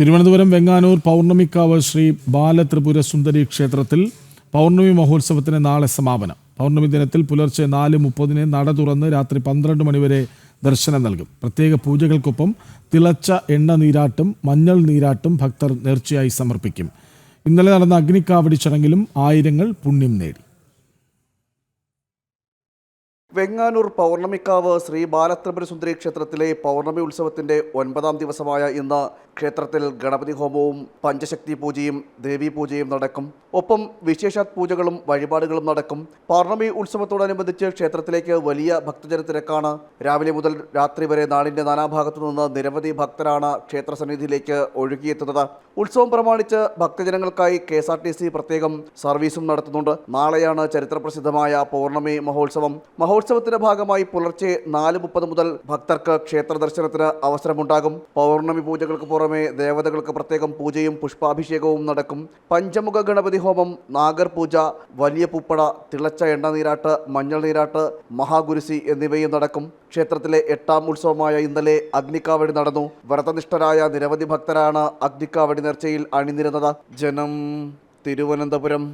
തിരുവനന്തപുരം വെങ്ങാനൂർ പൗർണമിക്കാവ് ശ്രീ ബാലത്രിപുര സുന്ദരി ക്ഷേത്രത്തിൽ പൗർണമി മഹോത്സവത്തിന് നാളെ സമാപനം. പൗർണമി ദിനത്തിൽ പുലർച്ചെ നാല് മുപ്പതിന് നട തുറന്ന് രാത്രി പന്ത്രണ്ട് മണിവരെ ദർശനം നൽകും. പ്രത്യേക പൂജകൾക്കൊപ്പം തിളച്ച എണ്ണ നീരാട്ടും മഞ്ഞൾ നീരാട്ടും ഭക്തർ നേർച്ചയായി സമർപ്പിക്കും. ഇന്നലെ നടന്ന അഗ്നിക്കാവടി ചടങ്ങിലും ആയിരങ്ങൾ പുണ്യം നേടി. വെങ്ങാനൂർ പൗർണമിക്കാവ് ശ്രീ ബാലത്രിപുര സുന്ദരി ക്ഷേത്രത്തിലെ പൗർണമി ഉത്സവത്തിന്റെ ഒൻപതാം ദിവസമായ ഇന്ന് ക്ഷേത്രത്തിൽ ഗണപതി ഹോമവും പഞ്ചശക്തി പൂജയും ദേവീ പൂജയും നടക്കും. ഒപ്പം വിശേഷാത് പൂജകളും വഴിപാടുകളും നടക്കും. പൗർണമി ഉത്സവത്തോടനുബന്ധിച്ച് ക്ഷേത്രത്തിലേക്ക് വലിയ ഭക്തജന തിരക്കാണ്. രാവിലെ മുതൽ രാത്രി വരെ നാടിന്റെ നാനാഭാഗത്തു നിന്ന് നിരവധി ഭക്തരാണ് ക്ഷേത്ര സന്നിധിയിലേക്ക് ഒഴുകിയെത്തുന്നത്. ഉത്സവം പ്രമാണിച്ച് ഭക്തജനങ്ങൾക്കായി K S R T C പ്രത്യേകം സർവീസും നടത്തുന്നുണ്ട്. നാളെയാണ് ചരിത്രപ്രസിദ്ധമായ പൗർണമി മഹോത്സവം. മഹോത്സവത്തിന്റെ ഭാഗമായി പുലർച്ചെ നാല് മുപ്പത് മുതൽ ഭക്തർക്ക് ക്ഷേത്ര ദർശനത്തിന് അവസരമുണ്ടാകും. പൗർണമി പൂജകൾക്ക് പുറമെ ദേവതകൾക്ക് പ്രത്യേകം പൂജയും പുഷ്പാഭിഷേകവും നടക്കും. പഞ്ചമുഖ ഗണപതി ഹോമം നാഗർപൂജ വലിയ പൂപ്പട തിളച്ച എണ്ണ നീരാട്ട് മഞ്ഞൾ നീരാട്ട് മഹാഗുരുസി എന്നിവയും നടക്കും. ക്ഷേത്രത്തിലെ എട്ടാം ഉത്സവമായ ഇന്നലെ അഗ്നിക്കാവടി നടന്നു. വ്രതനിഷ്ഠരായ നിരവധി ഭക്തരാണ് അഗ്നിക്കാവടി നേർച്ചയിൽ അണിനിരുന്നത്. ജനം തിരുവനന്തപുരം.